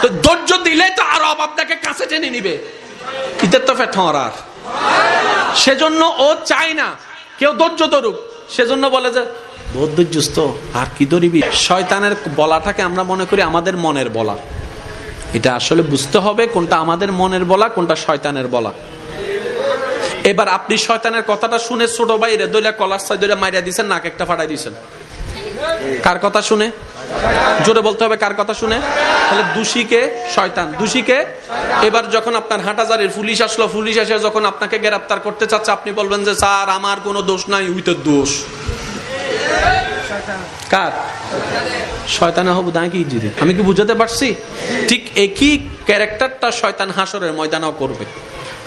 তো ধৈর্য দিলে তো আরও আপনাকে কাছে টেনে নিবে। ইতের তো ফেট আর সেজন্য ও চায় না, কেউ ধৈর্য ধরুক। সেজন্য বলে যে বহুত ধৈর্যস্ত আর কি ধরিবি? শয়তানের বলাটাকে আমরা মনে করি আমাদের মনের বলা। এটা আসলে বুঝতে হবে কোনটা আমাদের মনের বলা, কোনটা শয়তানের বলা। এবার আপনি শয়তানের কথাটা শুনে ছোট বাইরে দইলা কলার সাই দইলা মাইরা দিছেন, নাক একটা ফাটাই দিছেন। কার কথা শুনে? জোরে বলতে হবে কার কথা শুনে? তাহলে দোষীকে শয়তান, দোষীকে? এবার যখন আপনার হাটাজারের পুলিশ আসলো, পুলিশ এসে যখন আপনাকে গ্রেপ্তার করতে চাচ্ছে, আপনি বলবেন যে, স্যার, আমার কোনো দোষ নাই উইতের দোষ। কার? শয়তানা হবু দাঁড়িয়ে কি জিরে আমি কি বুঝাতে পারছি? ঠিক একই ক্যারেক্টারটা শয়তান হাসরের ময়দানও করবে।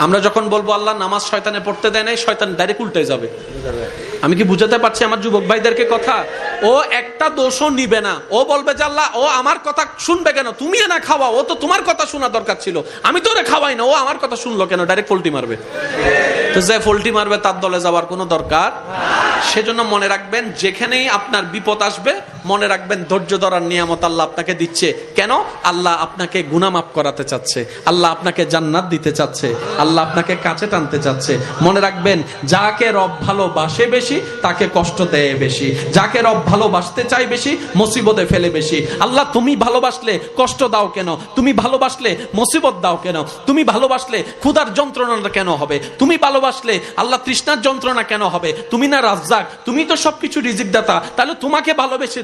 আমরা যখন বলব, আল্লাহ নামাজ শয়তানে পড়তে দেয় নাই, শয়তান ডাইরেক্ট উল্টে যাবে। আমি কি বুঝাতে পারছি আমার যুবক ভাইদেরকে কথা? ও একটা দোষও নিবে না। ও বলবে আল্লাহ, ও আমার কথা শুনবে কেন? তুমি না খাওয়া, ও তো তোমার কথা শোনা দরকার ছিল। আমি তো ওরে খাওয়াই না, ও আমার কথা শুনলো কেন? ডাইরেক্ট পোল্টি মারবে। তো যে পোল্টি মারবে, তার দলে যাওয়ার কোনো দরকার সেজন্য মনে রাখবেন, যেখানেই আপনার বিপদ আসবে মনে রাখবেন, ধৈর্য ধরার নিয়ামত আল্লাহ আপনাকে দিচ্ছে। কেন? আল্লাহ আপনাকে গুনামাপ করাতে চাচ্ছে। আল্লাহ আপনাকে জান্নাত দিতে চাচ্ছে। আল্লাহ আপনাকে কাছে টানতে চাচ্ছে। মনে রাখবেন, যাকে রব ভালোবাসে বেশি, তাকে কষ্ট দেয় বেশি। যাকে রব ভালোবাসতে চাই বেশি, মুসিবতে ফেলে বেশি। আল্লাহ, তুমি ভালোবাসলে কষ্ট দাও কেন? তুমি ভালোবাসলে মুসিবত দাও কেন? তুমি ভালোবাসলে ক্ষুধার যন্ত্রণা কেন হবে? তুমি ভালোবাসলে আল্লাহ তৃষ্ণার যন্ত্রণা কেন হবে? তুমি না রাজ্জাক, তুমি তো সবকিছু রিজিক দাতা। তাহলে তোমাকে ভালোবেসে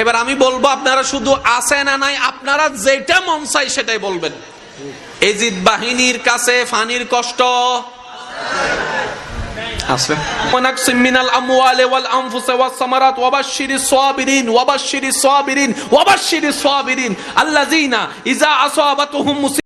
এবার আমি বলব, আপনারা শুধু আছে না নাই, আপনারা যেটা মন চাই সেটাই বলবেন। এজিদ বাহিনীর কাছে ফানির কষ্ট। আছে।